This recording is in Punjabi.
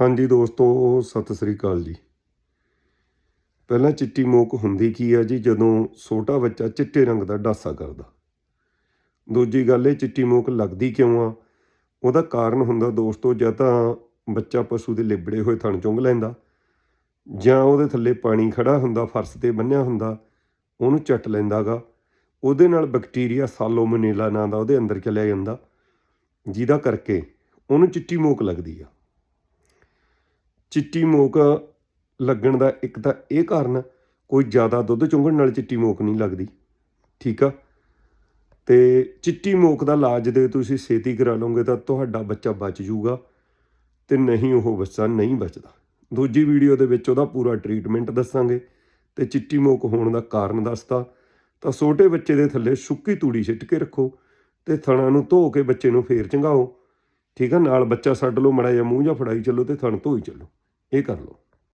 ਹਾਂਜੀ ਦੋਸਤੋ ਸਤਿ ਸ੍ਰੀ ਅਕਾਲ ਜੀ। ਪਹਿਲਾਂ ਚਿੱਟੀ ਮੋਕ ਹੁੰਦੀ ਕੀ ਆ ਜੀ? ਜਦੋਂ ਛੋਟਾ ਬੱਚਾ ਚਿੱਟੇ ਰੰਗ ਦਾ ਡਾਸਾ ਕਰਦਾ। ਦੂਜੀ ਗੱਲ ਇਹ ਚਿੱਟੀ ਮੋਕ ਲੱਗਦੀ ਕਿਉਂ ਆ? ਉਹਦਾ ਕਾਰਨ ਹੁੰਦਾ ਦੋਸਤੋ, ਜਾਂ ਤਾਂ ਬੱਚਾ ਪਸ਼ੂ ਦੇ ਲਿਬੜੇ ਹੋਏ ਥਣ ਚੁੰਗ ਲੈਂਦਾ, ਜਾਂ ਉਹਦੇ ਥੱਲੇ ਪਾਣੀ ਖੜਾ ਹੁੰਦਾ, ਫਰਸ਼ ਤੇ ਬੰਨਿਆ ਹੁੰਦਾ, ਉਹਨੂੰ ਚੱਟ ਲੈਂਦਾਗਾ। ਉਹਦੇ ਨਾਲ ਬੈਕਟੀਰੀਆ ਸਾਲੋਮੋਨੇਲਾ ਨਾਂ ਦਾ ਉਹਦੇ ਅੰਦਰ ਚਲਿਆ ਜਾਂਦਾ, ਜਿਹਦਾ ਕਰਕੇ ਉਹਨੂੰ ਚਿੱਟੀ ਮੋਕ ਲੱਗਦੀ ਆ। ਚਿੱਟੀ ਮੋਕ ਲੱਗਣ ਦਾ ਇੱਕ ਤਾਂ ਇਹ ਕਾਰਨ ਕੋਈ ਜ਼ਿਆਦਾ ਦੁੱਧ ਚੁੰਘਣ ਨਾਲ ਚਿੱਟੀ ਮੋਕ ਨਹੀਂ ਲੱਗਦੀ। ਠੀਕ ਆ? ਤੇ ਚਿੱਟੀ ਮੋਕ ਦਾ ਇਲਾਜ ਦੇ ਤੁਸੀਂ ਛੇਤੀ ਕਰਾ ਲਓਗੇ ਤਾਂ ਤੁਹਾਡਾ ਬੱਚਾ ਬਚ ਜਾਊਗਾ ਤੇ ਨਹੀਂ ਉਹ ਬੱਚਾ ਨਹੀਂ ਬਚਦਾ। ਦੂਜੀ ਵੀਡੀਓ ਦੇ ਵਿੱਚ ਉਹਦਾ ਪੂਰਾ ਟ੍ਰੀਟਮੈਂਟ ਦੱਸਾਂਗੇ ਤੇ ਚਿੱਟੀ ਮੋਕ ਹੋਣ ਦਾ ਕਾਰਨ ਦੱਸਦਾ ਤਾਂ ਛੋਟੇ ਬੱਚੇ ਦੇ ਥੱਲੇ ਸੁੱਕੀ ਤੂੜੀ ਛਿੱਟ ਕੇ ਰੱਖੋ ਤੇ ਥਣਾ ਨੂੰ ਧੋ ਕੇ ਬੱਚੇ ਨੂੰ ਫੇਰ ਚੰਗਾਓ। ਠੀਕ ਆ? ਨਾਲ ਬੱਚਾ ਛੱਡ ਲਓ, ਮੜਾ ਜਾਂ ਮੂੰਹ ਜਾਂ ਫੜਾਈ ਚੱਲੋ ਤੇ ਥਣ ਧੋਈ ਚੱਲੋ। ਇਹ ਕਰ ਲਓ।